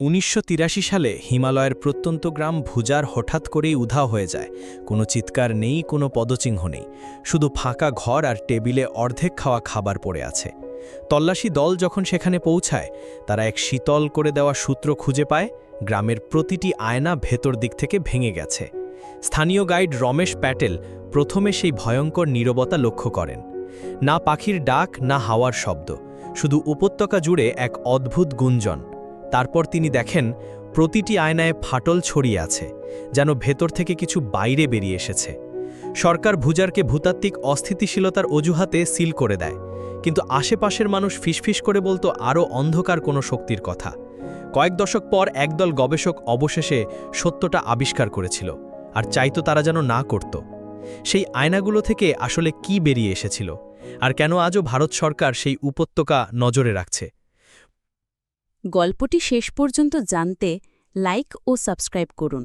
উনিশশো তিরাশি সালে হিমালয়ের প্রত্যন্ত গ্রাম ভুজার হঠাৎ করেই উধাও হয়ে যায়। কোনো চিৎকার নেই, কোনো পদচিহ্ন নেই। শুধু ফাঁকা ঘর আর টেবিলে অর্ধেক খাওয়া খাবার পড়ে আছে। তল্লাশি দল যখন সেখানে পৌঁছায়, তারা এক শীতল করে দেওয়া সূত্র খুঁজে পায়, গ্রামের প্রতিটি আয়না ভেতর দিক থেকে ভেঙে গেছে। স্থানীয় গাইড রমেশ প্যাটেল প্রথমে সেই ভয়ঙ্কর নীরবতা লক্ষ্য করেন। না পাখির ডাক, না হাওয়ার শব্দ। শুধু উপত্যকা জুড়ে এক অদ্ভুত গুঞ্জন। তারপর তিনি দেখেন, প্রতিটি আয়নায় ফাটল ছড়িয়ে আছে, যেন ভেতর থেকে কিছু বাইরে বেরিয়ে এসেছে। সরকার ভুজারকে ভূতাত্ত্বিক অস্থিতিশীলতার অজুহাতে সিল করে দেয়, কিন্তু আশেপাশের মানুষ ফিসফিস করে বলতো আরও অন্ধকার কোনো শক্তির কথা। কয়েক দশক পর একদল গবেষক অবশেষে সত্যটা আবিষ্কার করেছিল, আর চাইতো তারা যেন না করত। সেই আয়নাগুলো থেকে আসলে কি বেরিয়ে এসেছিল, আর কেন আজও ভারত সরকার সেই উপত্যকা নজরে রাখছে? গল্পটি শেষ পর্যন্ত জানতে লাইক ও সাবস্ক্রাইব করুন।